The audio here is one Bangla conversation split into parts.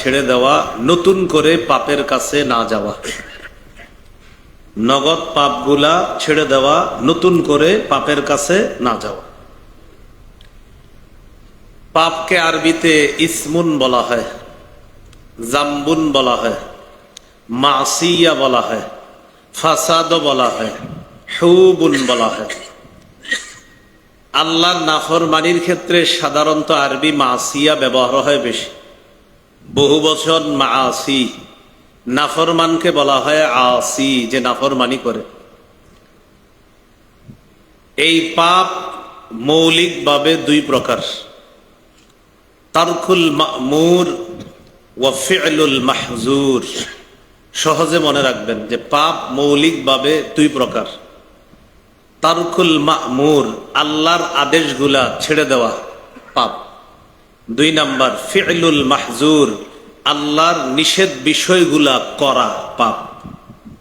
ছেড়ে দেওয়া, নতুন করে পাপের কাছে না যাওয়া। নগদ পাপগুলা ছেড়ে দেওয়া, নতুন করে পাপের কাছে না যাওয়া। পাপকে আরবিতে ইসমুন বলা হয়, জাম্বুন বলা হয়, মাসিয়া বলা হয়, ফাসাদও বলা হয়, হুবুন বলা হয়। আল্লাহর নাফরমানির ক্ষেত্রে সাধারণত আরবি মাসিয়া ব্যবহার হয় বেশি। বহু বছর মাসি নাফরমানকে বলা হয় আসি, যে নাফরমানি করে। এই পাপ মৌলিকভাবে দুই প্রকার। তারকুল মামুর ওয়া ফি'লুল মাহজুর। সহজে মনে রাখবেন যে পাপ মৌলিকভাবে দুই প্রকার। তারকুল মামুর, আল্লাহর আদেশগুলা ছেড়ে দেওয়া পাপ। দুই নাম্বার, ফি'লুল মাহজুর, আল্লাহর নিষেধ বিষয়গুলা করা পাপ।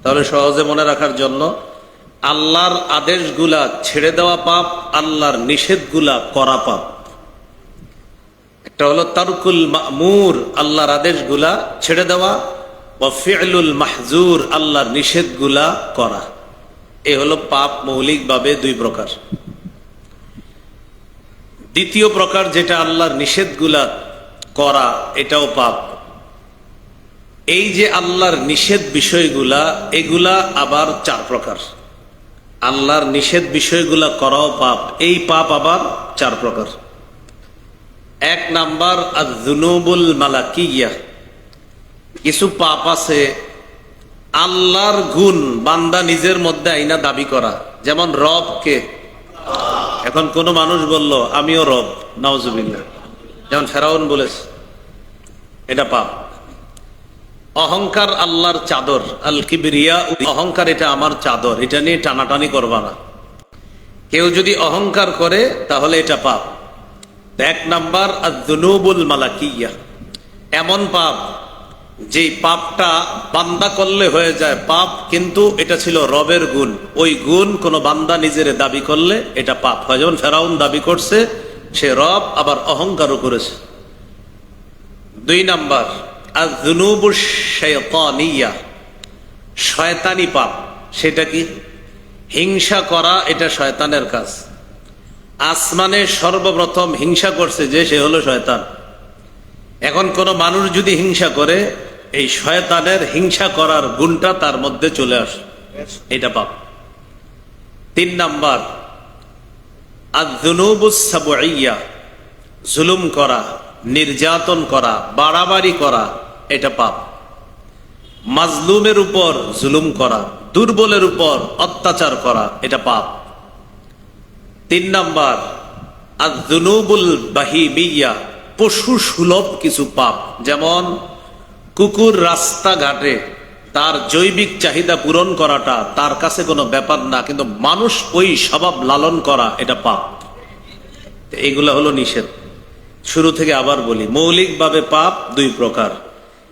তাহলে সহজে মনে রাখার জন্য, আল্লাহর আদেশগুলা ছেড়ে দেওয়া পাপ, আল্লাহর নিষেধগুলা করা পাপ। একটা হলো তারকুল মামুর, আল্লাহর আদেশগুলা ছেড়ে দেওয়া, ও ফি'লুল মাহজুর, আল্লাহর নিষেধগুলা করা। এ হলো পাপ মৌলিকভাবে দুই প্রকার। দ্বিতীয় প্রকার যেটা আল্লাহর নিষেধগুলা করা, এটাও পাপ। এই যে আল্লাহর নিষেধ বিষয়গুলা, এগুলা আবার চার প্রকার। আল্লাহর নিষেধ বিষয়গুলা করাও পাপ, এই পাপ আবার চার প্রকার। এক নাম্বার আজনুবুল মালাকিয়া। কিছু পাপ আছে, আল্লাহর গুণ বান্দা নিজের মধ্যে আইনা দাবি করা। যেমন রবকে এখন কোন মানুষ বলল, আমিও রব নওজুবিল্লা যেমন ফেরাউন বলেছে, এটা পাপ। অহংকার আল্লাহর চাদর আল কিবরিয়া অহংকার এটা আমার চাদর, এটা নিয়ে টানাটানি করবা না। কেউ যদি অহংকার করে, তাহলে এটা পাপ। এক নাম্বার আজনুবুল মালাকিয়া। এমন পাপ যে পাপটা বান্দা করলে হয়ে যায় পাপ, কিন্তু এটা ছিল রবের গুণ। ওই গুণ কোন বান্দা নিজের দাবি করলে এটা পাপ হয়। যেমন ফেরাউন দাবি করছে, সে রব আবার অহংকারও করেছে। দুই নাম্বার আজনুবুশাইতানিয়া শয়তানি পাপ সেটা কি হিংসা করা এটা শয়তানের কাজ আসমানে সর্বপ্রথম হিংসা করছে যে সে হলো শয়তান এখন কোন মানুষ যদি হিংসা করে এই শয়তানের হিংসা করার গুণটা তার মধ্যে চলে আসে। এটা পাপ। তিন নাম্বার জুলুম করা, নির্যাতন করা, বাড়াবাড়ি করা, এটা পাপ। মাজলুমের উপর জুলুম করা, দুর্বলের উপর অত্যাচার করা, এটা পাপ। তিন নাম্বার আজনুবুল বাহিমিয়া, পশু সুলভ কিছু পাপ। যেমন কুকুর রাস্তাঘাটে তার জৈবিক চাহিদা পূরণ করাটা তার কাছে কোনো ব্যাপার না, কিন্তু মানুষ ওই স্বভাব লালন করা এটা পাপ। এগুলা হলো নিষেধ। শুরু থেকে আবার বলি, মৌলিকভাবে পাপ দুই প্রকার।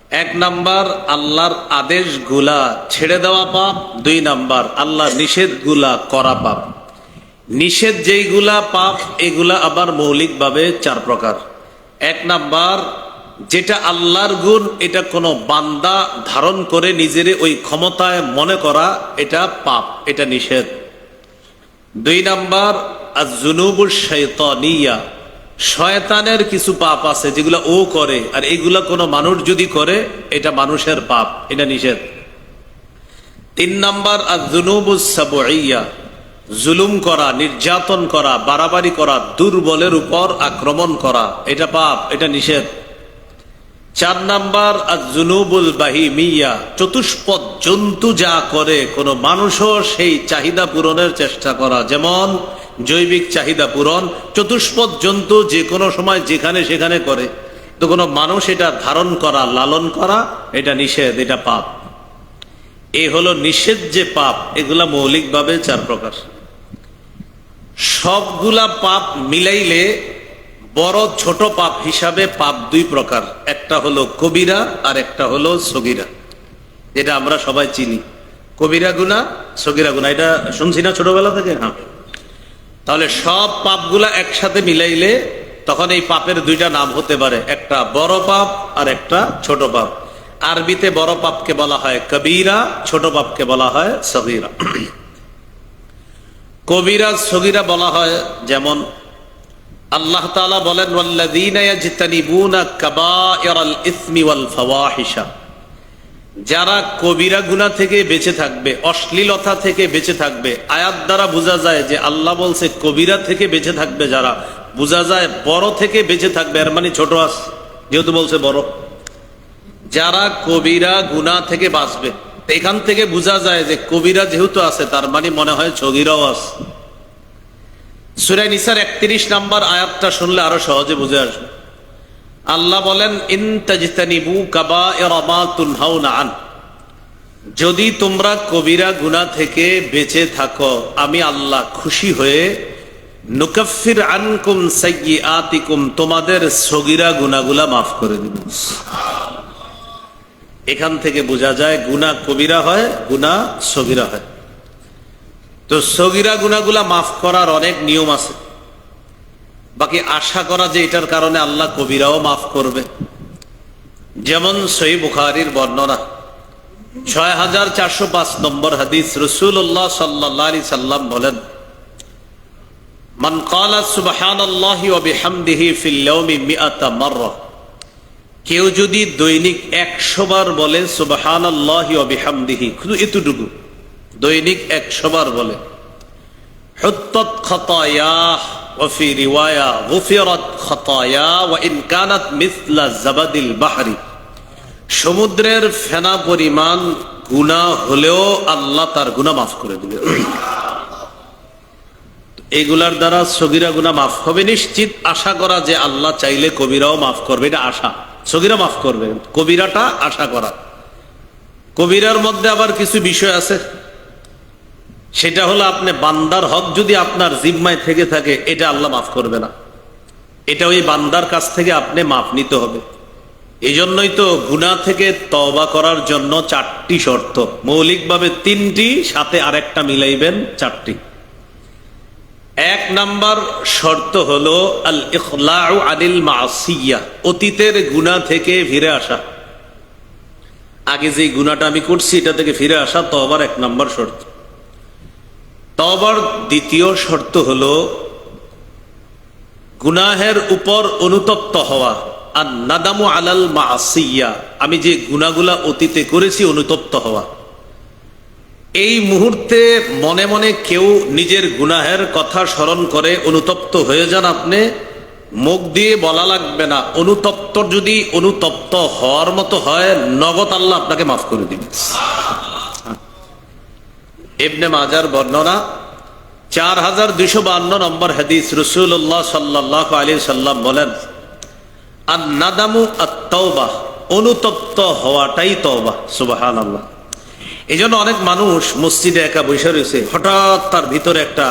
এক নাম্বার, আল্লাহর আদেশগুলা ছেড়ে দেওয়া পাপ। দুই নাম্বার, আল্লাহর নিষেধগুলা করা পাপ। নিষেধ যেইগুলা পাপ, এগুলা আবার মৌলিকভাবে চার প্রকার। এক নাম্বার যেটা আল্লাহর গুণ, এটা কোনো বান্দা ধারণ করে নিজের ওই ক্ষমতায় মনে করা, এটা পাপ, এটা নিষেধ। দুই নাম্বার জুনুবুল শৈতনিয়া শয়তানের কিছু পাপ আছে যেগুলো ও করে, আর এগুলা কোনো মানুষ যদি করে, এটা মানুষের পাপ, এটা নিষেধ। তিন নাম্বার আর জুনুবুল সাবইয়া জুলুম করা, নির্যাতন করা, বাড়াবাড়ি করা, দুর্বলের উপর আক্রমণ করা, এটা পাপ, এটা নিষেধ। চার নাম্বার জুনুবুল বাহি মিয়া চতুষ্পদ জন্তু যা করে, কোনো মানুষও সেই চাহিদা পূরণের চেষ্টা করা। যেমন, জৈবিক চাহিদা পূরণ, চতুষ্পদ জন্তু যে কোনো সময় যেখানে সেখানে করে। তো কোনো মানুষ এটা ধারণ করা, লালন করা, এটা নিষেধ, এটা পাপ। এই হলো নিষেধ যে পাপ, এগুলা মৌলিকভাবে চার প্রকার। সবগুলা পাপ মিলাইলে বড় ছোট পাপ হিসাবে পাপ দুই প্রকার। একটা হলো কবিরা আর একটা হলো সগিরা। যেটা আমরা সবাই চিনি। কবিরা গুনা সগিরা গুনা এটা শুনছি না ছোটবেলা থেকে? হ্যাঁ। তাহলে সব পাপগুলা একসাথে মিলাইলে তখন এই পাপের দুইটা নাম হতে পারে। একটা বড় পাপ আর একটা ছোট পাপ। আরবিতে বড় পাপকে বলা হয় কবিরা, ছোট পাপকে বলা হয় সগিরা। কবিরা, সগিরা বলা হয় যেমন আল্লাহ তাআলা বলেন, ওয়াল্লাযীনা ইয়াজতানিবুনা কাবাইরাল ইসমি ওয়াল ফাওয়াহিশা। যারা কবিরা গুনাহ থেকে বেঁচে থাকবে, অশ্লীলতা থেকে বেঁচে থাকবে, আয়াত দ্বারা বোঝা যায় যে আল্লাহ বলছে, কবিরা থেকে বেঁচে থাকবে যারা, বোঝা যায় বড় থেকে বেঁচে থাকবে, এর মানে ছোট আস, যেহেতু বলছে বড়। যারা কবিরা গুনাহ থেকে বাঁচবে, এখান থেকে বোঝা যায় যে কবিরা যেহেতু আছে, তার মানে মনে হয় ছগিরাও আছে। সুরাই নিসার একত্রিশ নাম্বার আয়াতটা শুনলে আরও সহজে বুঝে আসবে। আল্লাহ বলেন ইনতাজিতানিবু কাবা এরমা যদি তোমরা কবিরা গুনাহ থেকে বেঁচে থাকো, আমি আল্লাহ খুশি হয়ে নুকফির আনকুম সাইয়্যাতিকুম তোমাদের সগিরা গুনাগুলা মাফ করে দিব। এখান থেকে বোঝা যায় গুনা কবিরা হয়, গুনাহ সগিরা হয়। তো সগিরা গুনাগুলা মাফ করার অনেক নিয়ম আছে। বাকি আশা করা যে এটার কারণে আল্লাহ কবিরাও মাফ করবে। যেমন সই বুখারির বর্ণনা ছয় হাজার চারশো পাঁচ নম্বর হাদিস রসুল্লাহ সাল্লি সাল্লাম বলেন, মান কালা সুবহানাল্লাহি ওয়া বিহামদিহি ফিল ইয়াউমি মিআতা মাররা কেউ যদি দৈনিক একশো বার বলে সুবহানাল্লাহি ওয়া বিহামদিহি, শুধু এতটুকু দৈনিক একশো বার বলে হুত্তত খতায়াহ وفي رواية غفرت خطايا وإن كانت مثل زبد البحر সমুদ্রের ফেনা পরিমাণ গুণা হলেও আল্লাহ তার গুণা মাফ করে দিবে এগুলার দ্বারা সগিরা গুণা মাফ হবে নিশ্চিত আশা করা যে আল্লাহ চাইলে কবিরাও মাফ করবে এটা আশা সগিরা মাফ করবে কবিরাটা আশা করা কবিরার মধ্যে আবার কিছু বিষয় আছে সেটা হলো আপনি বান্দার হক যদি আপনার জিম্মায় থেকে থাকে, এটা আল্লাহ মাফ করবে না। এটা ওই বান্দার কাছ থেকে আপনি মাফ নিতে হবে। এই জন্যই তো গুণা থেকে তবা করার জন্য চারটি শর্ত। মৌলিকভাবে তিনটি, সাথে আরেকটা মিলাইবেন চারটি। এক নাম্বার শর্ত হলো আল ইখলাউ আনিল মাসিয়া, অতীতের গুণা থেকে ফিরে আসা। আগে যে গুণাটা আমি করছি, এটা থেকে ফিরে আসা তবার এক নাম্বার শর্ত। তবার দ্বিতীয় শর্ত হলো গুনাহের উপর অনুতপ্ত হওয়া। আর নাদামু আলাল মাসিয়া। আমি যে গুনাগুলা অতীতে করেছি অনুতপ্ত হওয়া। এই মুহূর্তে মনে মনে কেউ নিজের গুনাহের কথা স্মরণ করে অনুতপ্ত হয়ে যান আপনি, মুখ দিয়ে বলা লাগবে না অনুতপ্ত যদি অনুতপ্ত হওয়ার মতো হয়, নগদ আল্লাহ আপনাকে মাফ করে দিবে। ইবনে মাজার বর্ণনা, চার হাজার দুশো বান্ন নম্বর হাদিস রসুল্লাহ সাল্লাহ আলী সাল্লাম বলেন আর নাদামু আত্মবা অনুতপ্ত হওয়াটাই তওবা সুবাহান আল্লাহ এই অনেক মানুষ মসজিদে একা বসে রয়েছে, হঠাৎ তার ভিতরে একটা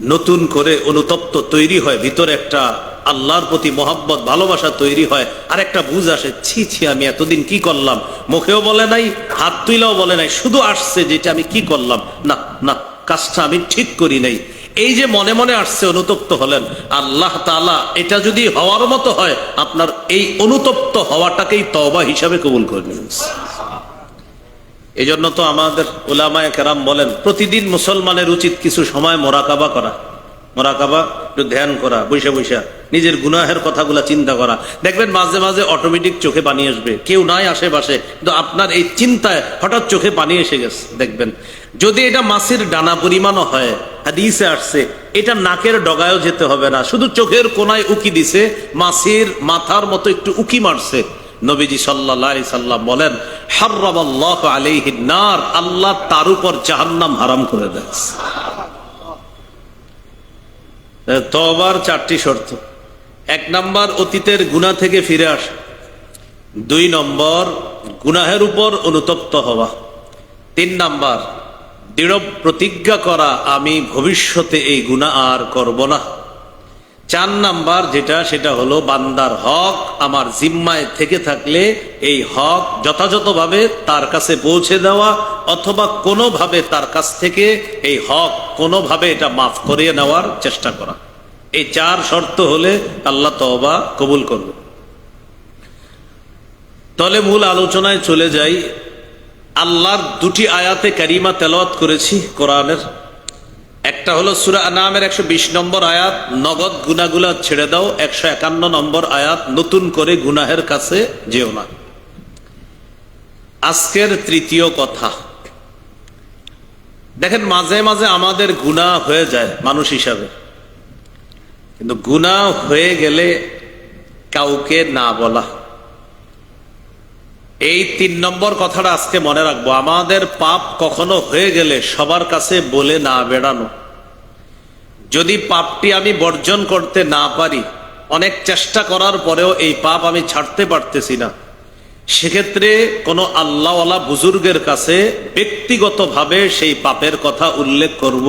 নতুন করে অনুতপ্ত তৈরি হয়, ভিতরে একটা আল্লাহর প্রতি মোহাব্বত, ভালোবাসা তৈরি হয় আর একটা বুঝ আসে, ছি ছি, আমি এতদিন কি করলাম? মুখেও বলে নাই, হাত তুইলেও বলে নাই, শুধু আসছে যেটা আমি কি করলাম? না না, কাজটা আমি ঠিক করি নাই। এই যে মনে মনে আসছে, অনুতপ্ত হলেন, আল্লাহ তালা এটা যদি হওয়ার মতো হয়, আপনার এই অনুতপ্ত হওয়াটাকেই তবা হিসাবে কবুল করে এই জন্য তো আমাদের ওলামায় কেরাম বলেন, প্রতিদিন মুসলমানের উচিত কিছু সময় মোরাকাবা করা। মোরাকাবা, একটু ধ্যান করা বৈশা বৈশা নিজের গুনাহের কথাগুলা চিন্তা করা। দেখবেন মাঝে মাঝে অটোমেটিক চোখে পানি আসবে। কেউ নাই আশেপাশে, কিন্তু আপনার এই চিন্তায় হঠাৎ চোখে পানি এসে গেছে, দেখবেন। যদি এটা মাছের ডানা পরিমাণও হয়, হাদিসে আসছে, এটা নাকের ডগায়ও যেতে হবে না। শুধু চোখের কোনায় উকি দিছে, মাছের মাথার মতো একটু উকি মারছে। নবীজি সাল্লাহ সাল্লাম বলেন হার্রাবাল্লাহ আলাইহি নার, আল্লাহ তার উপর জাহান্নাম হারাম করে দেয় তবার চারটি শর্ত। এক নাম্বার, অতীতের গুণা থেকে ফিরে আসা। দুই নম্বর, গুনাহের উপর অনুতপ্ত হওয়া। তিন নাম্বার, দৃঢ় প্রতিজ্ঞা করা, আমি ভবিষ্যতে এই গুণা আর করব না। চার নাম্বার যেটা, সেটা হলো বান্দার হক। আমার জিম্মায় থেকে থাকলে এই হক যথাযথভাবে তার কাছে পৌঁছে দেওয়া অথবা কোনোভাবে তার কাছ থেকে এই হক কোনোভাবে এটা মাফ করিয়ে নেওয়ার চেষ্টা করা। এই চার শর্ত হলে আল্লাহ তওবা কবুল করবে। তলে মূল আলোচনায় চলে যাই। আল্লাহর দুটি আয়াতে কারিমা তেলাওয়াত করেছি কোরআনের। একটা হলো সুরা নামের একশো বিশ নম্বর আয়াত, নগদ গুনাগুলা ছেড়ে দাও, একশো একান্ন নম্বর আয়াত, নতুন করে গুনাহের কাছে যেও না। আজকের তৃতীয় কথা। দেখেন, মাঝে মাঝে আমাদের গুণা হয়ে যায় মানুষ হিসাবে। কিন্তু গুণা হয়ে গেলে কাউকে না বলা। এই তিন নম্বর কথাটা আজকে মনে রাখব। আমাদের পাপ কখনো হয়ে গেলে সবার কাছে বলে না বেড়ানো। যদি পাপটি আমি বর্জন করতে না পারি, অনেক চেষ্টা করার পরেও এই পাপ আমি ছাড়তে পারতেছি না। সেক্ষেত্রে কোনো আল্লাহওয়ালা বুজুর্গের কাছে ব্যক্তিগতভাবে সেই পাপের কথা উল্লেখ করব,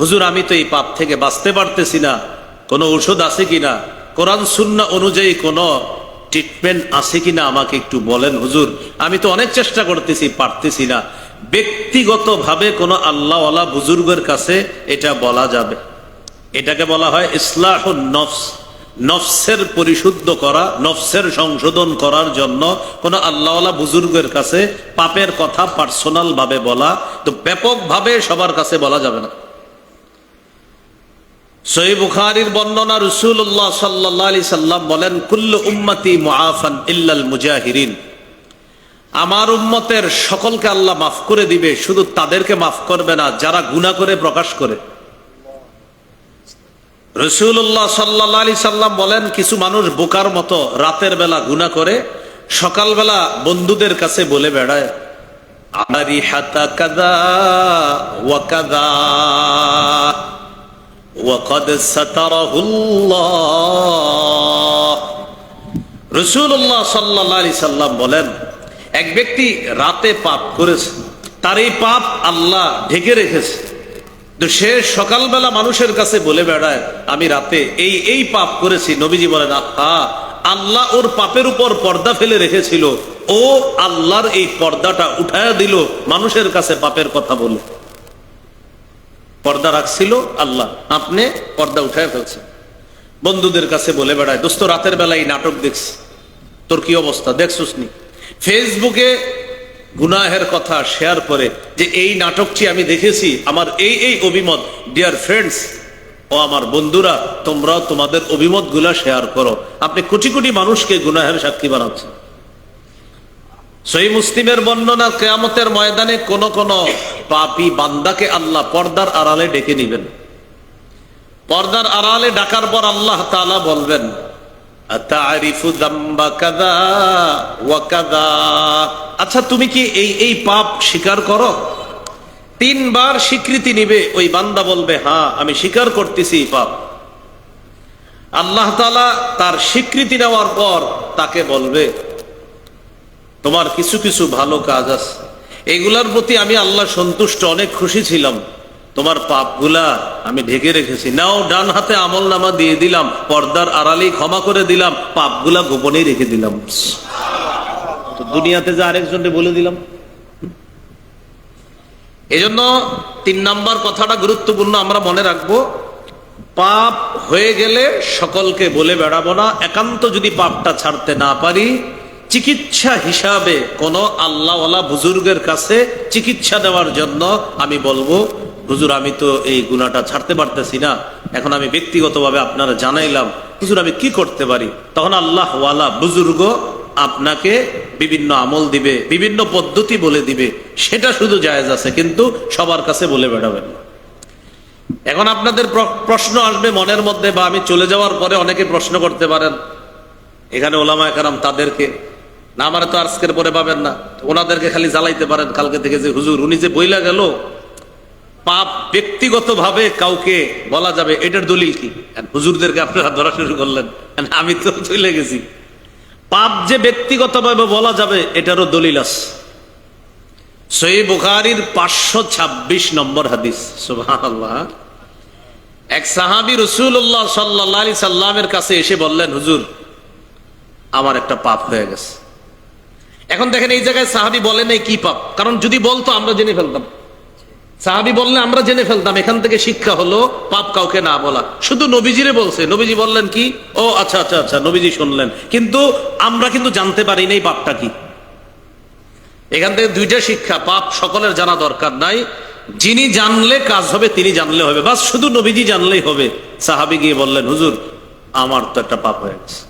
হুজুর, আমি তো এই পাপ থেকে বাঁচতে পারতেছি না। কোনো ঔষধ আছে কিনা? কোরআন, সুন্না অনুযায়ী কোনো ট্রিটমেন্ট আছে কিনা আমাকে একটু বলেন, হুজুর। আমি তো অনেক চেষ্টা করতেছি, পারতেছি না। ব্যক্তিগতভাবে কোনো আল্লাহওয়ালা বুজুর্গের কাছে এটা বলা যাবে। এটাকে বলা হয় ইসলাহ নফস। নফসের পরিশুদ্ধ করা, নফসের সংশোধন করার জন্য কোন আল্লাহওয়ালা বুজুর্গের কাছে পাপের কথা পার্সোনাল ভাবে বলা, তো ব্যাপকভাবে সবার কাছে বলা যাবে না। সই বুখারির বর্ণনা রসুল্লাহ সাল্লাহ আলি বলেন, কুল্লু উম্মতি মুআফান ইল্লাল মুজাহিরিন। আমার উম্মতের সকলকে আল্লাহ মাফ করে দিবে, শুধু তাদেরকে মাফ করবে না, যারা গুনাহ করে প্রকাশ করে। রসুল্লাহ সাল্লাহ আলি সাল্লাম বলেন, কিছু মানুষ বোকার মতো রাতের বেলা গুণা করে, সকালবেলা বন্ধুদের কাছে বলে বেড়ায় আরি হাতা কাদা ওয়াকাদা ওয়াকাদ সাতারাহুল্লাহ রসুল্লাহ সাল্লাহ আলি সাল্লাম বলেন, এক ব্যক্তি রাতে পাপ করেছে তার এই পাপ আল্লাহ ঢেকে রেখেছে। তো সে সকালবেলা মানুষের কাছে বলে বেড়ায়, আমি রাতে এই এই পাপ করেছি। নবীজি বলেন, আহা, আল্লাহ ওর পাপের উপর পর্দা ফেলে রেখেছিল। ও আল্লাহর এই পর্দাটা উঠায় দিল, মানুষের কাছে পাপের কথা বলে পর্দা রাখছিল আল্লাহ। আপনি পর্দা উঠায় ফেলছেন। বন্ধুদের কাছে বলে বেড়ায়, দোস্ত, রাতের বেলায় নাটক দেখছি। তোর কি অবস্থা? দেখছিস নি? ফেসবুকে গুনাহের কথা শেয়ার করে যে, এই নাটকটি আমি দেখেছি। আমার এই এই অভিমত ডিয়ার ফ্রেন্ডস ও আমার বন্ধুরা, তোমরাও তোমাদের অভিমতগুলা শেয়ার করো। আপনি কোটি কোটি মানুষকে গুনাহের সাক্ষী বানাচ্ছেন। সই মুসলিমের বর্ণনা কেয়ামতের ময়দানে কোন কোন পাপি বান্দাকে আল্লাহ পর্দার আড়ালে ডেকে নিবেন। পর্দার আড়ালে ডাকার পর আল্লাহ তাআলা বলবেন আচ্ছা তুমি কি এই এই পাপ স্বীকার করো? তিনবার স্বীকৃতি নিবে, ওই বান্দা বলবে হ্যাঁ আমি স্বীকার করতেছি এই পাপ। আল্লাহ তাআলা তার স্বীকৃতি নেওয়ার পর তাকে বলবে তোমার কিছু কিছু ভালো কাজ আছে। এগুলার প্রতি আমি আল্লাহ সন্তুষ্ট, অনেক খুশি ছিলাম। তোমার পাপগুলা আমি ঢেকে রেখেছি। নাও, ডান হাতে আমল নামা দিয়ে দিলাম, পর্দার আড়ালেই ক্ষমা করে দিলাম, পাপগুলা গোপনেই রেখে দিলাম। তো দুনিয়াতে যে আরেকজনকে বলে দিলাম। এজন্য তিন নাম্বার কথাটা গুরুত্বপূর্ণ আমরা মনে রাখব। পাপ হয়ে গেলে সকলকে বলে বেড়াবো না। একান্ত যদি পাপটা ছাড়তে না পারি চিকিৎসা হিসাবে কোন আল্লাহওয়ালা বুজুর্গের কাছে চিকিৎসা দেওয়ার জন্য আমি বলব, হুজুর, আমি তো এই গুণাটা ছাড়তে পারতেছি না। এখন আমি ব্যক্তিগতভাবে আপনারা জানাইলাম, হুজুর, আমি কি করতে পারি? তখন আল্লাহওয়ালা বুজুর্গ আপনাকে বিভিন্ন আমল দিবে, বিভিন্ন পদ্ধতি বলে দিবে। সেটা শুধু জায়েজ আছে, কিন্তু সবার কাছে বলে বেড়াবেন এখন আপনাদের প্রশ্ন আসবে মনের মধ্যে, বা আমি চলে যাওয়ার পরে অনেকে প্রশ্ন করতে পারেন। এখানে ওলামা কারাম তাদেরকে না, আমার তো আজকের পরে পাবেন না। ওনাদেরকে খালি জ্বালাইতে পারেন। কালকে থেকে যে হুজুর, উনি যে বইলা গেল, পাপ ব্যক্তিগতভাবে কাউকে বলা যাবে, এটার দলিল কি? হুজুরদেরকে আপনারা ধরা শুরু করলেন। আমি তো চলে গেছি। পাপ যে ব্যক্তিগতভাবে বলা যাবে, এটারও দলিল আছে। সই বুখারির পাঁচশো ছাব্বিশ নম্বর হাদিস। সুবহানাল্লাহ। এক সাহাবি রসুল্লাহ সাল্লাহ আলি সাল্লামের কাছে এসে বললেন, হুজুর, আমার একটা পাপ হয়ে গেছে। এখন দেখেন এই জায়গায় সাহাবি বলে নাই কি পাপ? কারণ যদি বলতো, আমরা জেনে ফেলতাম। সাহাবি বললে, আমরা জেনে ফেলতাম, এখান থেকে শিক্ষা হলো, পাপ কাউকে না বলা। শুধু নবীজিরে বলছে, নবীজি বললেন কি? ও আচ্ছা আচ্ছা আচ্ছা নবীজি শুনলেন। কিন্তু আমরা কিন্তু জানতে পারি নাই পাপটা কি। এখান থেকে দুইটা শিক্ষা, পাপ সকলের জানা দরকার নাই। যিনি জানলে কাজ হবে, তিনি জানলে হবে। বাস শুধু নবীজি জানলেই হবে। সাহাবি গিয়ে বললেন, হুজুর, আমার তো একটা পাপ হয়ে গেছে।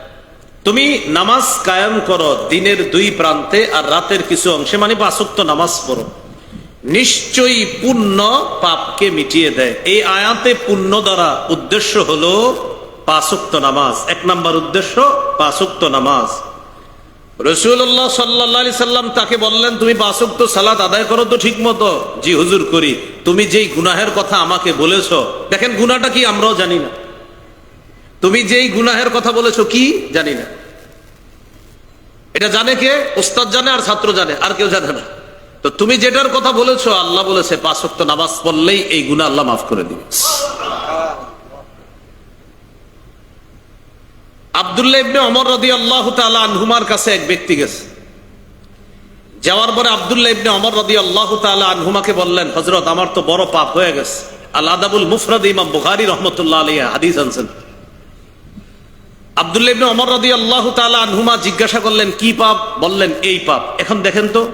তুমি নামাজ কায়েম করো দিনের দুই প্রান্তে আর রাতের কিছু অংশে মানে পাঁচক্ত নামাজ পড়ো। নিশ্চয়ই পুণ্য পাপকে মিটিয়ে দেয়। এই আয়াতে পুণ্য দ্বারা উদ্দেশ্য হলো পাঁচক্ত নামাজ। এক নাম্বার উদ্দেশ্য, পাঁচক্ত নামাজ। রসুল্লাহ সাল্লা সাল্লাম তাকে বললেন, তুমি পাঁচক্ত সালাত আদায় করো তো ঠিক মতো। জি, হুজুর করি। তুমি যেই গুনাহের কথা আমাকে বলেছ, দেখেন গুনাটা কি আমরাও জানি না। তুমি যেই গুনাহের কথা বলেছ কি? জানি না। এটা জানে কে? ওস্তাদ জানে আর ছাত্র জানে, আর কেউ জানে না। তো তুমি যেটার কথা বলেছ, আল্লাহ বলেছে, পাঁচ ওয়াক্ত নামাজ পড়লেই এই গুনাহ আল্লাহ মাফ করে দিবে। আবদুল্লাহ ইবনে অমর রদি আল্লাহ আনহুমার কাছে এক ব্যক্তি গেছে। যাওয়ার পরে আবদুল্লাহ ইবনে অমর রদি আল্লাহ আনহুমাকে বললেন, হযরত, আমার তো বড় পাপ হয়ে গেছে। আল আদাবুল মুফরাদ ইমাম বুখারী রাহমাতুল্লাহ আলাইহি হাদিস আনছেন। আবদুল্লাহ অমর রদি আল্লাহ তাআলা আনহুমা জিজ্ঞাসা করলেন, কি পাপ? বললেন, এই পাপ। এখন দেখেন তো,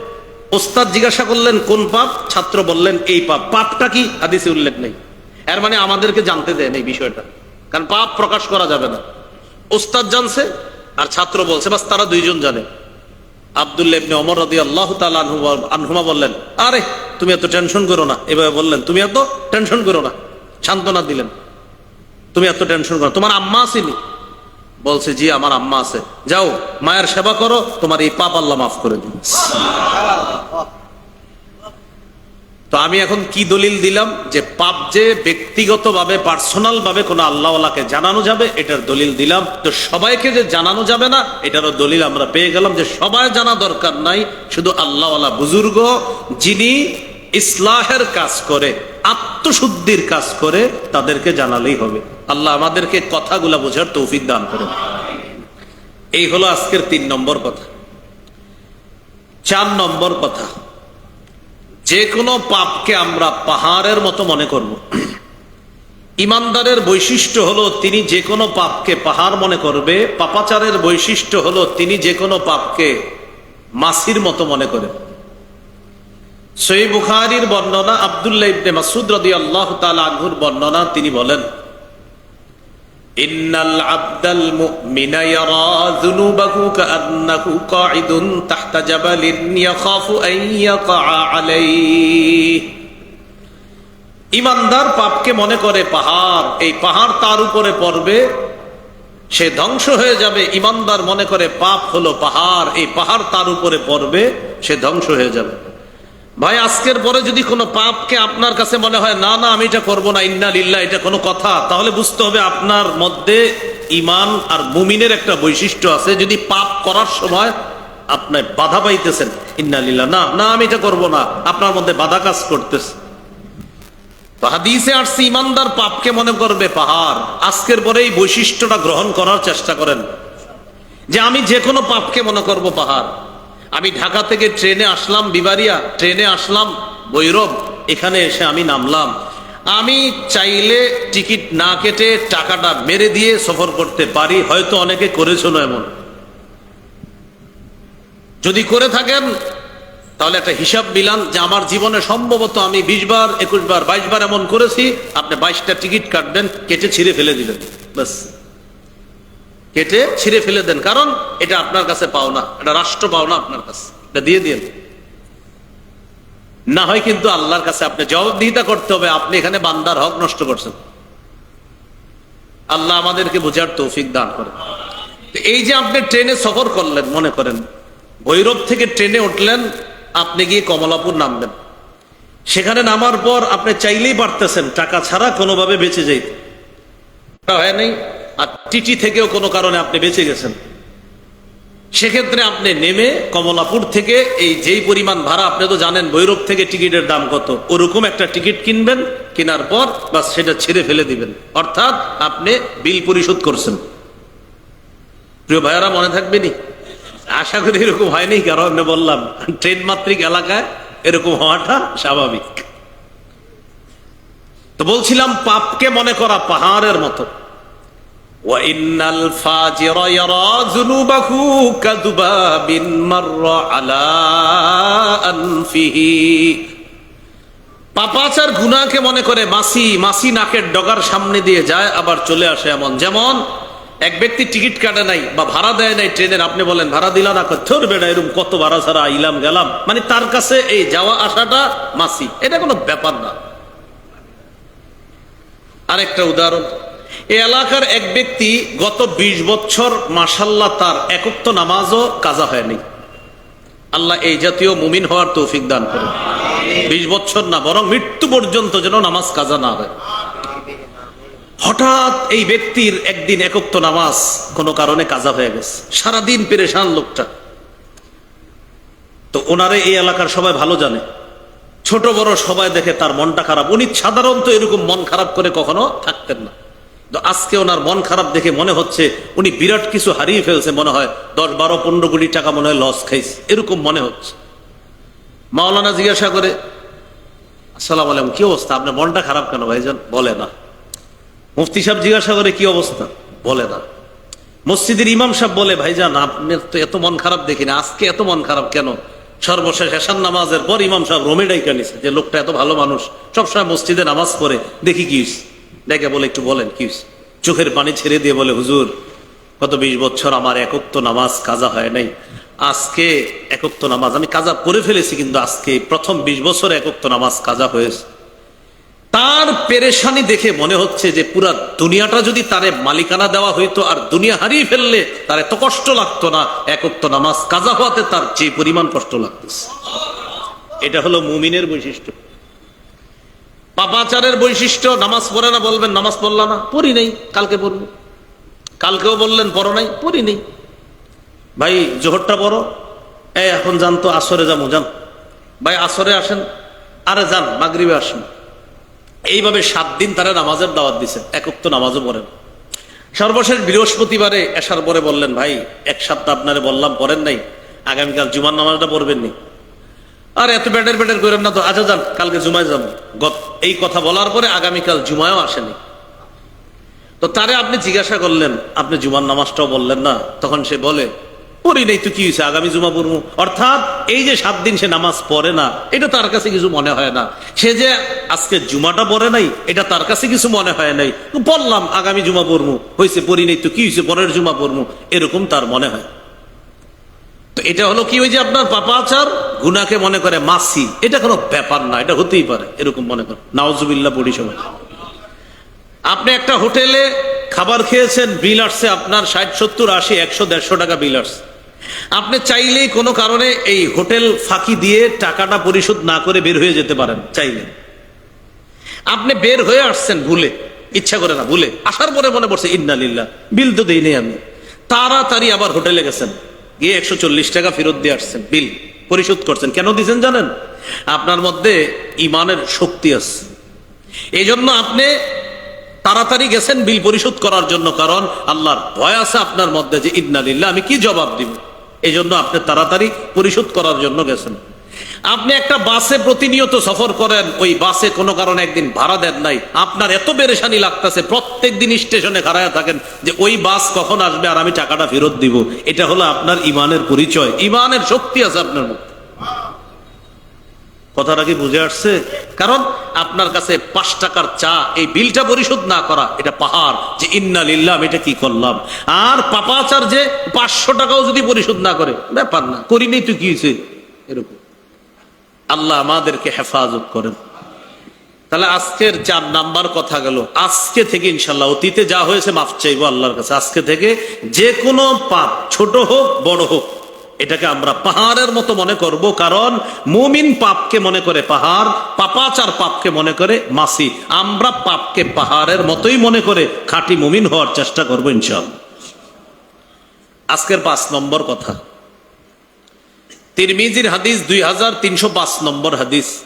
ওস্তাদ জিজ্ঞাসা করলেন, কোন পাপ? ছাত্র বললেন, এই পাপ। পাপটা কি? হাদিসে উল্লেখ নেই। এর মানে আমাদেরকে জানতে দেন এই বিষয়টা। কারণ পাপ প্রকাশ করা যাবে না। ওস্তাদ জানছে, আর ছাত্র বলছে, বাস তারা দুইজন জানে। আবদুল্লাহ ইবনে ওমর রাদিয়াল্লাহু তাআলা আনহু, আনহুমা বললেন, আরে, তুমি এত টেনশন করো না। এভাবে বললেন, তুমি এত টেনশন করো না। সান্ত্বনা দিলেন, তুমি এত টেনশন করো। তোমার আম্মা আসেনি বলছে, জি, আমার আম্মা আছে। যাও, মায়ের সেবা করো, তোমার এই পাপ আল্লাহ মাফ করে দিন। তো আমি এখন কি দলিল দিলাম? যে পাপ যে ব্যক্তিগতভাবে পার্সোনাল ভাবে কোনো আল্লাহওয়ালাকে জানানো যাবে, এটার দলিল দিলাম। তো সবাইকে যে জানানো যাবে না, এটারও দলিল আমরা পেয়ে গেলাম যে সবাই জানা দরকার নাই। শুধু আল্লাহওয়ালা বুজুর্গ, যিনি ইসলাহের কাজ করে, আত্মশুদ্ধির কাজ করে তাদেরকে জানালেই হবে। আল্লাহ আমাদেরকে কথাগুলা বোঝার তৌফিক দান করেন। এই হলো আজকের তিন নম্বর কথা। চার নম্বর কথা, যে কোনো পাপকে আমরা পাহাড়ের মতো মনে করব। ইমানদারের বৈশিষ্ট্য হলো তিনি যে কোনো পাপকে পাহাড় মনে করবে, পাপাচারের বৈশিষ্ট্য হলো তিনি যে কোনো পাপকে মাসির মতো মনে করে সই বুখারির বর্ণনা আবদুল্লাহ ইবনে মাসুদ রদি আল্লাহ আনহুর বর্ণনা, তিনি বলেন, ইন্নাল ইমানদার পাপকে মনে করে পাহাড়, এই পাহাড় তার উপরে পড়বে, সে ধ্বংস হয়ে যাবে, ইমানদার মনে করে পাপ হলো পাহাড়, এই পাহাড় তার উপরে পড়বে, সে ধ্বংস হয়ে যাবে। ভাই, আজকের পরে যদি কোনো পাপকে আপনার কাছে মনে হয়, না না, আমি এটা করব না, ইন্না লিল্লা এটা কোনো কথা, তাহলে বুঝতে হবে আপনার মধ্যে ইমান আর মুমিনের একটা বৈশিষ্ট্য আছে। যদি পাপ করার সময় আপনি বাধা পাইতেছেন, ইন্না লিল্লা না না, আমি এটা করব না, আপনার মধ্যে বাধা কাজ করতেছে। হাদিসে আসছে, ইমানদার পাপকে মনে করবে পাহাড়। আজকের পরে এই বৈশিষ্ট্যটা গ্রহণ করার চেষ্টা করেন যে আমি যে কোনো পাপকে মনে করব পাহাড়। আমি ঢাকা থেকে ট্রেনে আসলাম বিবারিয়া ট্রেনে আসলাম বৈরব এখানে এসে আমি নামলাম। আমি চাইলে টিকিট না কেটে টাকাটা মেরে দিয়ে সফর করতে পারি, হয়তো অনেকে করেছিল এমন। যদি করে থাকেন, তাহলে একটা হিসাব মিলান যে আমার জীবনে সম্ভবত আমি বিশ বার, একুশ বার, বাইশ বার এমন করেছি, আপনি বাইশটা টিকিট কাটবেন, কেটে ছিঁড়ে ফেলে দিলেন। ব্যাস। কেটে ছিঁড়ে ফেলে দেন। কারণ এটা আপনার কাছে পাও না এটা রাষ্ট্র পাও না আপনার কাছে। এটা দিয়ে দিন না হয় কিন্তু আল্লাহর কাছে আপনি জবাবদিহিতা করতে হবে, আপনি এখানে বান্দার হক নষ্ট করছেন। আল্লাহ আমাদেরকে বোঝার তৌফিক দান করে এই যে আপনি ট্রেনে সফর করলেন, মনে করেন, ভৈরব থেকে ট্রেনে উঠলেন, আপনি গিয়ে কমলাপুর নামবেন সেখানে নামার পর আপনি চাইলেই পারতেছেন, টাকা ছাড়া কোনোভাবে বেঁচে যাইতে। হয় নাই। আর টিটি থেকেও কোনো কারণে আপনি বেঁচে গেছেন। সেক্ষেত্রে আপনি নেমে কমলাপুর থেকে এই যেই পরিমাণ ভাড়া, আপনি তো জানেন ভৈরব থেকে টিকিটের দাম কত। ওরকম একটা টিকিট কিনবেন, কেনার পর বাস সেটা ছেড়ে ফেলে দিবেন। অর্থাৎ আপনি বিল পরিশোধ করছেন। প্রিয় ভাইয়ারা, মনে থাকবেনি আশা করি এরকম হয়নি, কারণ বললাম ট্রেন মাত্রিক এলাকায় এরকম হওয়াটা স্বাভাবিক। তো বলছিলাম, পাপকে মনে করা পাহাড়ের মতো। وإن الفاجر يرى ذنوبه كذباب مر على أنفه পাপাচার গুনাকে মনে করে মাসি মাসি নাকের ডগার সামনে দিয়ে যায় আবার চলে আসে এমন যেমন এক ব্যক্তি টিকিট কাটে নাই বা ভাড়া দেয় নাই ট্রেনের আপনি বলেন ভাড়া দিলা না থর বেড়া এরকম কত ভাড়া ছাড়া আইলাম গেলাম মানে তার কাছে এই যাওয়া আসাটা মাসি এটা কোনো ব্যাপার না আরেকটা উদাহরণ এলাকার এক ব্যক্তি গত ২০ বছর মাসাল্লাহ তার একত্ব নামাজও কাজা হয়নি। আল্লাহ এই জাতীয় মুমিন হওয়ার তৌফিক দান করে বিশ বছর না, বরং মৃত্যু পর্যন্ত যেন নামাজ কাজা না হয়। হঠাৎ এই ব্যক্তির একদিন একত্ব নামাজ কোনো কারণে কাজা হয়ে গেছে। সারাদিন পেরেশান লোকটা। তো ওনারে এই এলাকার সবাই ভালো জানে। ছোট বড় সবাই দেখে তার মনটা খারাপ। উনি সাধারণত এরকম মন খারাপ করে কখনো থাকতেন না। তো আজকে ওনার মন খারাপ দেখে মনে হচ্ছে উনি বিরাট কিছু হারিয়ে ফেলছে মনে হয়। দশ, বারো, পনেরো কোটি টাকা মনে হয় লস খাইছে। এরকম মনে হচ্ছে। মাওলানা জিজ্ঞাসা করে, আসসালাম আলাইকুম, কি অবস্থা? আপনার মনটা খারাপ কেন ভাইজান? বলে না। মুফতি সাহেব জিজ্ঞাসা করে, কি অবস্থা? বলে না। মসজিদের ইমাম সাহেব বলে, ভাইজান, আপনার তো এত মন খারাপ দেখি না। আজকে এত মন খারাপ কেন? সর্বশেষ এসান নামাজের পর ইমাম সাহেব রোমে ডাইকা নিছে। যে লোকটা এত ভালো মানুষ, সবসময় মসজিদে নামাজ পড়ে, দেখি কি। ডেকে বলে, একটু বলেন, কি চোখের পানি ছেড়ে দিয়ে বলে, হুজুর, গত বিশ বছর আমার একত্ব নামাজ কাজা হয় নাই। আজকে একত্ব নামাজ, আমি কাজা করে ফেলেছি, কিন্তু আজকে প্রথম বিশ বছর একত্ব নামাজ কাজা হয়েছে। তার পেরেশানি দেখে মনে হচ্ছে যে পুরা দুনিয়াটা যদি তারে মালিকানা দেওয়া হইতো আর দুনিয়া হারিয়ে ফেললে, তার এত কষ্ট লাগতো না, একত্ব নামাজ কাজা হওয়াতে তার যে পরিমাণ কষ্ট লাগতেছে। এটা হলো মুমিনের বৈশিষ্ট্য। পাপাচারের বৈশিষ্ট্য নামাজ পড়ে না বলবেন নামাজ পড়লা না পড়ি নেই কালকে পড়ব। কালকেও বললেন পড়ো নাই পড়ি নেই। ভাই জোহরটা বড় এ এখন যান তো আসরে যাব যান। ভাই আসরে আসেন। আরে যান মাগরিবে আসেন। এইভাবে সাত দিন তারা নামাজের দাওয়াত দিছেন একক তো নামাজও পড়েন। সর্বশেষ বৃহস্পতিবারে এসার পরে বললেন ভাই এক সপ্তাহ আপনারে বললাম পড়েন নাই। আগামীকাল জুমার নামাজটা পড়বেন নি আর, এত ব্যাটের ব্যাটের করেন না তো। আচ্ছা যান, কালকে জুমায় যাব। গত, এই কথা বলার পরে আগামীকাল জুমায়ও আসেনি। তো তারে আপনি জিজ্ঞাসা করলেন, আপনি জুমার নামাজটাও বললেন না? তখন সে বলে, পড়ি নেই তো কি হয়েছে আগামী জুমা পড়ব। অর্থাৎ, এই যে সাত দিন সে নামাজ পড়ে না, এটা তার কাছে কিছু মনে হয় না। সে যে আজকে জুমাটা পড়ে নাই, এটা তার কাছে কিছু মনে হয় নাই। বললাম, আগামী জুমা পড়ব। হয়েছে পড়ি নেই তো কি হয়েছে পরের জুমা পড়ব। এরকম তার মনে হয়। তো এটা হলো কি ওই যে আপনার পাপাচার গুনাকে মনে করে মাসি। এটা কোনো ব্যাপার না এটা হতেই পারে এরকম মনে করে। নাওজুবিল্লা পড়ি আপনি একটা হোটেলে খাবার খেয়েছেন বিল আসছে আপনার ষাট সত্তর আশি একশো দেড়শো টাকা বিল আসছে। আপনি চাইলেই কোনো কারণে এই হোটেল ফাঁকি দিয়ে টাকাটা পরিশোধ না করে বের হয়ে যেতে পারেন চাইলে। আপনি বের হয়ে আসছেন ভুলে ইচ্ছা করে না ভুলে। আসার পরে মনে পড়ছে ইন্নালিল্লাহ বিল তো দেই নেই আমি। তাড়াতাড়ি আবার হোটেলে গেছেন। গিয়ে একশো চল্লিশ টাকা ফেরত দিয়ে আসছেন, বিল পরিশোধ করছেন। কেন দিছেন জানেন? আপনার মধ্যে ইমানের শক্তি আছে। এই জন্য আপনি তাড়াতাড়ি গেছেন বিল পরিশোধ করার জন্য, কারণ আল্লাহর ভয় আছে আপনার মধ্যে যে ইদনালিল্লা আমি কি জবাব দিব? এই জন্য আপনি তাড়াতাড়ি পরিশোধ করার জন্য গেছেন। আপনি একটা বাসে প্রতিনিয়ত সফর করেন, ওই বাসে কোনো কারণে একদিন ভাড়া দেন নাই। আপনার এত বেরেশানি লাগতেছে, প্রত্যেক দিন স্টেশনে খাড়ায় থাকেন যে ওই বাস কখন আসবে আর আমি টাকাটা ফেরত দিব। এটা হলো আপনার ইমানের পরিচয়। ইমানের শক্তি আছে আপনার মধ্যে। কথাটা কি বুঝে আসছে? কারণ আপনার কাছে পাঁচ টাকার চা, এই বিলটা পরিশোধ না করা, এটা পাহাড় যে ইন্না লিল্লাহ, আমি এটা কি করলাম? আর পাপাচার যে পাঁচশো টাকাও যদি পরিশোধ না করে, ব্যাপার না, করিনি তুই কি হয়েছে? এরকম। আল্লাহ আমাদেরকে হেফাজত করেন। তাহলে আজকের চার নাম্বার কথা গেল, আজকে থেকে ইনশাল্লাহ অতীতে যা হয়েছে মাফ চাইব আল্লাহর কাছে। আজকে থেকে যে কোনো পাপ, ছোট হোক, বড় হোক, এটাকে আমরা পাহাড়ের মতো মনে করব, কারণ মুমিন পাপকে মনে করে পাহাড়, পাপাচার পাপকে মনে করে মাসি। আমরা পাপকে পাহাড়ের মতোই মনে করে খাঁটি মুমিন হওয়ার চেষ্টা করব ইনশাল্লাহ আজকের পাঁচ নম্বর কথা তিরমিজির হাদিস দুই হাজার তিনশো পাঁচ নম্বর হাদিস।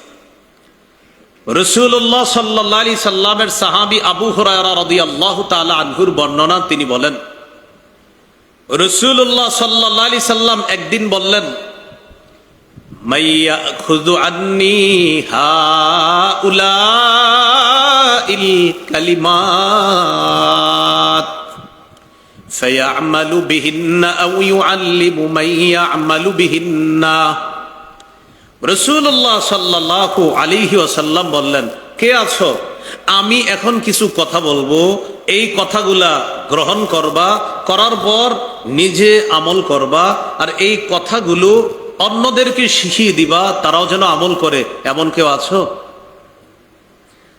রসুল্লাহ সাল্লি সাল্লামের সাহাবি আবু হরায়রা রদি আল্লাহ তালা আনহুর বর্ণনা তিনি বলেন রসুল্লাহ সাল্লি সাল্লাম একদিন বললেন মাইয়া কালিমাত। فيعمل بهن أو يعلم من يعمل بهن রসুল্লাহ সাল্লাহ আলিহি ওসাল্লাম বললেন কে আছো আমি এখন কিছু কথা বলবো এই কথাগুলা গ্রহণ করবা করার পর নিজে আমল করবা আর এই কথাগুলো অন্যদেরকে শিখিয়ে দিবা তারাও যেন আমল করে এমন কেউ আছো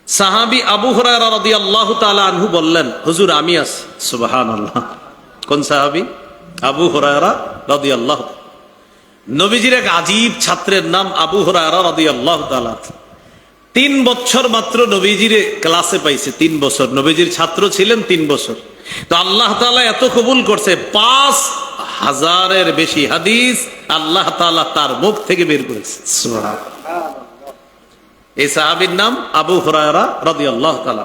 সাহাবি আবু হরারা রদি আল্লাহ তালা আনহু বললেন হুজুর আমি আছি সুবাহান আল্লাহ কোন সাহাবি? আবু হরারা রদি আল্লাহ নবীজির এক আজীব ছাত্রের নাম আবু হরারা রদি আল্লাহ তালা তিন বছর মাত্র নবীজির ক্লাসে পাইছে, তিন বছর। নবীজির ছাত্র ছিলেন তিন বছর। তো আল্লাহ তালা এত কবুল করছে, পাঁচ হাজারের বেশি হাদিস আল্লাহ তালা তার মুখ থেকে বের করেছে। এই সাহাবির নাম আবু হরায়রা রদি আল্লাহ তালা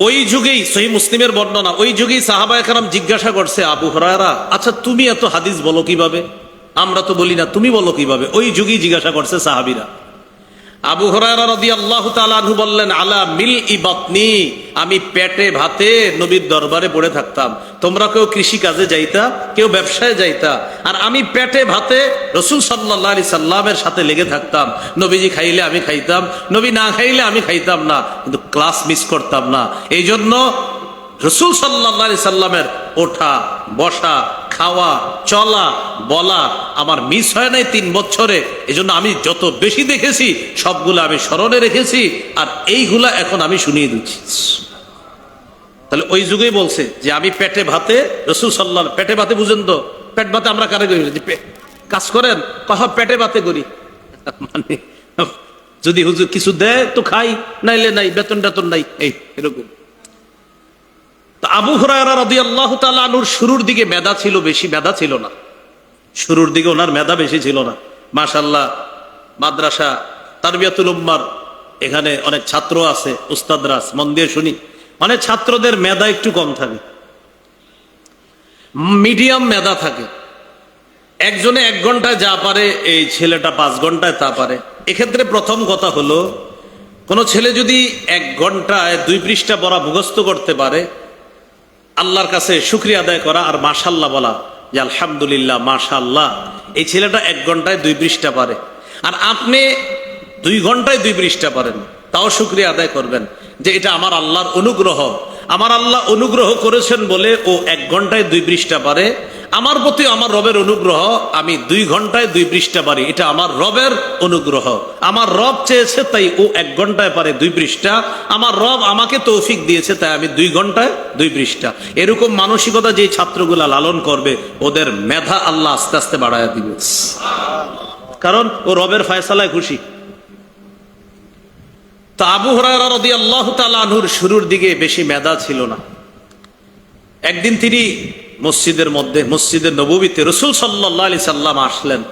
ওই যুগেই সহি মুসলিমের বর্ণনা, ওই যুগেই সাহাবা একরাম জিজ্ঞাসা করছে, আবু হরায়রা আচ্ছা তুমি এত হাদিস বলো কীভাবে? আমরা তো বলি না, তুমি বলো কীভাবে? ওই যুগেই জিজ্ঞাসা করছে সাহাবিরা। আবু তালু বললেন, আলা মিল ইবাতনি আমি পেটে ভাতে নবীর দরবারে পড়ে থাকতাম। তোমরা কেউ কৃষি কাজে যাইতা, কেউ ব্যবসায় যাইতা, আর আমি পেটে ভাতে রসুল সাল্লাহ আলি সাল্লামের সাথে লেগে থাকতাম। নবীজি খাইলে আমি খাইতাম, নবী না খাইলে আমি খাইতাম না, কিন্তু ক্লাস মিস করতাম না। এই জন্য রসুল সাল্লাহ সাল্লামের ওঠা, বসা খাওয়া, চলা, বলা আমার মিস হয় নাই তিন বছরে। এজন্য আমি যত বেশি দেখেছি, সবগুলো আমি স্মরণে রেখেছি আর এইগুলা এখন আমি শুনিয়ে দিচ্ছি। তাহলে ওই যুগেই বলছে যে আমি পেটে ভাতে, রসুল সাল্লাহ পেটে ভাতে বুঝেন তো, পেট ভাতে আমরা কারে করি? যে কাজ করেন, কহ পেটে ভাতে করি। মানে যদি হুজুর কিছু দেয় তো খাই, নাইলে নাই বেতন টেতন নাই, এই, এরকম। আবু হরায়রা আনহুর শুরুর দিকে মেধা ছিল বেশি মেধা ছিল না। শুরুর দিকে ওনার মেধা বেশি ছিল না। মাশাল্লাহ মাদ্রাসা তারবিয়াতুল উম্মার এখানে অনেক ছাত্র আছে উস্তাদরা আছে, মন দিয়ে শুনি। অনেক ছাত্রদের মেধা একটু কম থাকে। মিডিয়াম মেধা থাকে। একজনে এক ঘন্টায় যা পারে এই ছেলেটা পাঁচ ঘন্টায় তা পারে। এক্ষেত্রে প্রথম কথা হলো কোনো ছেলে যদি এক ঘন্টায় দুই পৃষ্ঠা পড়া মুখস্থ করতে পারে আল্লাহর কাছে শুক্রিয়া আদায় করা আর মাশাল্লাহ বলা, যে আলহামদুলিল্লাহ মাশাল্লাহ এই ছেলেটা এক ঘন্টায় দুই পৃষ্ঠা পারে। আর আপনি দুই ঘন্টায় দুই পৃষ্ঠা পারেন, তাও শুক্রিয়া আদায় করবেন যে এটা আমার আল্লাহর অনুগ্রহ। আমার আল্লাহ অনুগ্রহ করেছেন বলে ও এক ঘন্টায় দুই পৃষ্ঠা পারে। আমার প্রতি আমার রবের অনুগ্রহ, আমি দুই ঘন্টায় দুই পৃষ্ঠা পারি। এটা আমার রবের অনুগ্রহ। আমার রব চেয়েছে, তাই ও এক ঘন্টায় পারে দুই পৃষ্ঠা। আমার রব আমাকে তৌফিক দিয়েছে, তাই আমি দুই ঘন্টায় দুই পৃষ্ঠা। এরকম মানসিকতা যে ছাত্রগুলা লালন করবে, ওদের মেধা আল্লাহ আস্তে আস্তে বাড়ায় দিবে। কারণ ও রবের ফায়সালায় খুশি। তো আবু হরারা রদি আল্লাহ তালুর শুরুর দিকে বেশি মেধা ছিল না। একদিন তিনি মসজিদের মধ্যে, মসজিদের নবীতে রসুল সাল্লাহ আলি সাল্লাম আসলেন।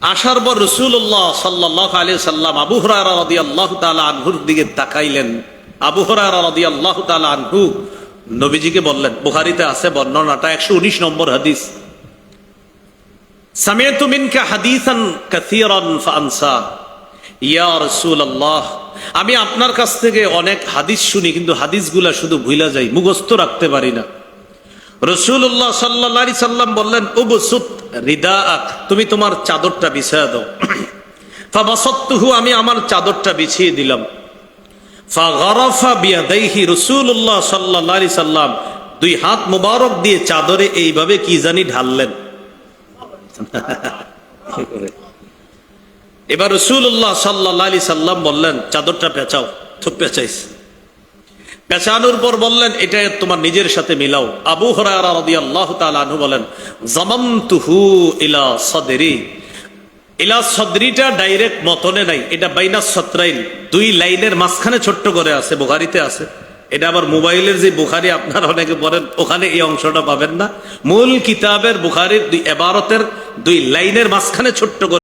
আসার পর রসুল্লাহ সাল্লাহ আলি সাল্লাম আবু হরারা রদি আল্লাহ তালা আনহুর দিকে তাকাইলেন। আবু হরারা রদি আল্লাহ তালা আনহু নবীজিকে বললেন বুহারিতে আছে বর্ণনাটা একশো উনিশ নম্বর হাদিস। সামিয়াতু মিনকা হাদিসান কাসীরান ফানসা ইয়া রাসূলুল্লাহ, আমি আপনার কাছ থেকে অনেক হাদিস শুনি, কিন্তু হাদিসগুলা শুধু ভুলা যাই, মুখস্থ রাখতে পারি না। রসুল্লাহ সাল্লাল্লাহু সাল্লাম বললেন তুমি তোমার চাদরটা বিছিয়ে দাও। আমি আমার চাদরটা বিছিয়ে দিলাম। ফাগারাফা আলাইহি সাল্লাম, দুই হাত মোবারক দিয়ে চাদরে এইভাবে কি জানি ঢাললেন? এবার রসুল্লাহ সাল্লাহ সাল্লাম বললেন, চাদরটা পেঁচাও তো পেঁচাইছে পেছানোর পর বললেন, এটা তোমার নিজের সাথে মিলাও। আবু হরারা বলেন সত্রাইল। দুই লাইনের মাঝখানে ছোট্ট করে আছে, বুখারিতে আছে। এটা মোবাইলের যে বুখারি, আপনারা অনেকে বলেন, ওখানে এই অংশটা পাবেন না। মূল কিতাবের বুখারির দুই এবারতের দুই লাইনের মাঝখানে ছোট্ট করে